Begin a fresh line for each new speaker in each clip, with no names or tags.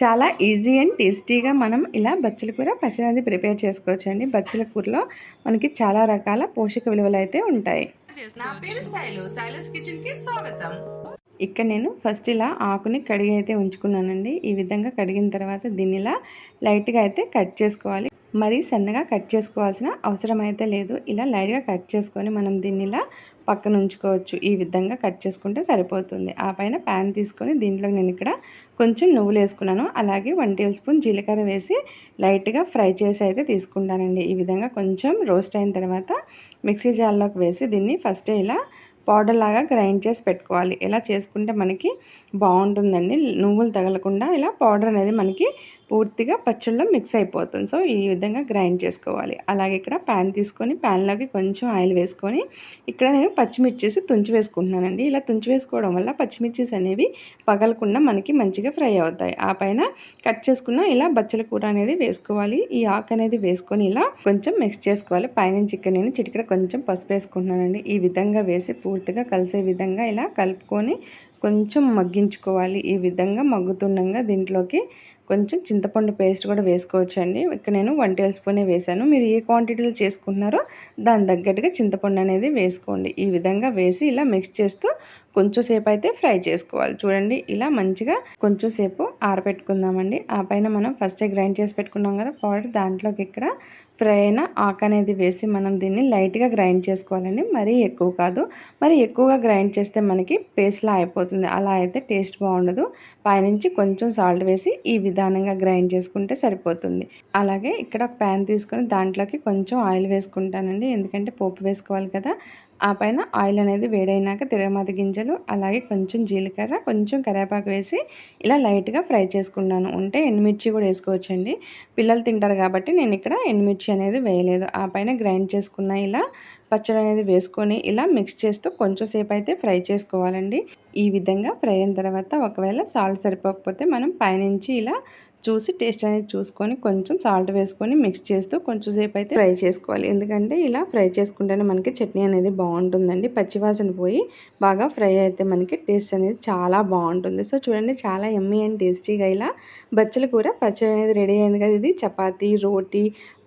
చాలా easy and టేస్టీగా మనం ఇలా బచ్చల కూర పచ్చడి అనేది ప్రిపేర్ చేసుకోవచ్చండి. బచ్చల కూరలో మనకి చాలా రకాల పోషక విలువలు అయితే ఉంటాయి.
నా పేరు శైలు. శైలస్ కిచెన్కి స్వాగతం.
ఇక్కడ నేను ఫస్ట్ ఇలా ఆకుని కడిగి అయితే ఉంచుకున్నానండి. ఈ విధంగా కడిగిన తర్వాత దీన్ని ఇలా లైట్గా అయితే కట్ చేసుకోవాలి. మరీ సన్నగా కట్ చేసుకోవాల్సిన అవసరం అయితే లేదు. ఇలా లైట్గా కట్ చేసుకొని మనం దీన్ని ఇలా పక్కన ఉంచుకోవచ్చు. ఈ విధంగా కట్ చేసుకుంటే సరిపోతుంది. ఆ పైన ప్యాన్ తీసుకొని దీంట్లో నేను ఇక్కడ కొంచెం నువ్వులు వేసుకున్నాను. అలాగే వన్ టేబుల్ స్పూన్ జీలకర్ర వేసి లైట్గా ఫ్రై చేసి అయితే తీసుకుంటానండి. ఈ విధంగా కొంచెం రోస్ట్ అయిన తర్వాత మిక్సీ జార్లోకి వేసి దీన్ని ఫస్ట్ ఇలా పౌడర్ లాగా గ్రైండ్ చేసి పెట్టుకోవాలి. ఇలా చేసుకుంటే మనకి బాగుంటుందండి. నువ్వులు తగలకుండా ఇలా పౌడర్ అనేది మనకి పూర్తిగా పచ్చళ్ళలో మిక్స్ అయిపోతుంది. సో ఈ విధంగా గ్రైండ్ చేసుకోవాలి. అలాగే ఇక్కడ ప్యాన్ తీసుకొని ప్యాన్లోకి కొంచెం ఆయిల్ వేసుకొని ఇక్కడ నేను పచ్చిమిర్చిస్ తుంచి వేసుకుంటున్నానండి. ఇలా తుంచి వేసుకోవడం వల్ల పచ్చిమిర్చిస్ అనేవి పగలకుండా మనకి మంచిగా ఫ్రై అవుతాయి. ఆ పైన కట్ చేసుకున్న ఇలా బచ్చల కూర అనేది వేసుకోవాలి. ఈ ఆకు అనేది వేసుకొని ఇలా కొంచెం మిక్స్ చేసుకోవాలి. పైనుంచి ఇక్కడ నేను చిటికడ కొంచెం పసుపు వేసుకుంటున్నానండి. ఈ విధంగా వేసి పూర్తిగా కలిసే విధంగా ఇలా కలుపుకొని కొంచెం మగ్గించుకోవాలి. ఈ విధంగా మగ్గుతుండగా దీంట్లోకి కొంచెం చింతపండు పేస్ట్ కూడా వేసుకోవచ్చండి. ఇక్కడ నేను వన్ టేబుల్ స్పూనే వేసాను మీరు ఏ క్వాంటిటీలో చేసుకుంటున్నారో దాని తగ్గట్టుగా చింతపండు అనేది వేసుకోండి. ఈ విధంగా వేసి ఇలా మిక్స్ చేస్తూ కొంచెం సేపు అయితే ఫ్రై చేసుకోవాలి. చూడండి ఇలా మంచిగా కొంచెం సేపు ఆరబెట్టుకుందామండి ఆ పైన మనం ఫస్టే గ్రైండ్ చేసి పెట్టుకున్నాం కదా పౌడర్. దాంట్లోకి ఇక్కడ ఫ్రై అయిన ఆకు అనేది వేసి మనం దీన్ని లైట్గా గ్రైండ్ చేసుకోవాలండి. మరీ ఎక్కువ కాదు. మరి ఎక్కువగా గ్రైండ్ చేస్తే మనకి పేస్ట్లా అయిపోతుంది. అలా అయితే టేస్ట్ బాగుండదు. పైనుంచి కొంచెం సాల్ట్ వేసి ఈ నిదానంగా గ్రైండ్ చేసుకుంటే సరిపోతుంది. అలాగే ఇక్కడ ఒక ప్యాన్ తీసుకొని దాంట్లోకి కొంచెం ఆయిల్ వేసుకుంటానండి. ఎందుకంటే పోపు వేసుకోవాలి కదా. ఆ పైన ఆయిల్ అనేది వేడైనాక తిరగమాత గింజలు అలాగే కొంచెం జీలకర్ర కొంచెం కరివేపాకు వేసి ఇలా లైట్గా ఫ్రై చేసుకున్నాను. ఉంటే ఎండుమిర్చి కూడా వేసుకోవచ్చండి. పిల్లలు తింటారు కాబట్టి నేను ఇక్కడ ఎండుమిర్చి అనేది వేయలేదు. ఆ పైన గ్రైండ్ చేసుకున్న ఇలా పచ్చడి అనేది వేసుకొని ఇలా మిక్స్ చేస్తూ కొంచెం సేపు అయితే ఫ్రై చేసుకోవాలండి. ఈ విధంగా ఫ్రై అయిన తర్వాత ఒకవేళ సాల్ట్ సరిపోకపోతే మనం పైనుంచి ఇలా చూసి టేస్ట్ అనేది చూసుకొని కొంచెం సాల్ట్ వేసుకొని మిక్స్ చేస్తూ కొంచెం సేపు అయితే ఫ్రై చేసుకోవాలి. ఎందుకంటే ఇలా ఫ్రై చేసుకుంటేనే మనకి చట్నీ అనేది బాగుంటుందండి. పచ్చివాసన పోయి బాగా ఫ్రై అయితే మనకి టేస్ట్ అనేది చాలా బాగుంటుంది. సో చూడండి చాలా ఎమ్మీ అండ్ టేస్టీగా ఇలా బచ్చల కూర పచ్చడి అనేది రెడీ అయింది కదా. ఇది చపాతీ రోటీ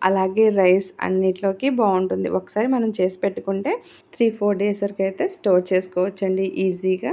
అలాగే రైస్ అన్నిట్లోకి బాగుంటుంది. ఒకసారి మనం చేసి పెట్టుకుంటే త్రీ ఫోర్ డేస్ వరకు అయితే స్టోర్ చేసుకోవచ్చండి. ఈజీగా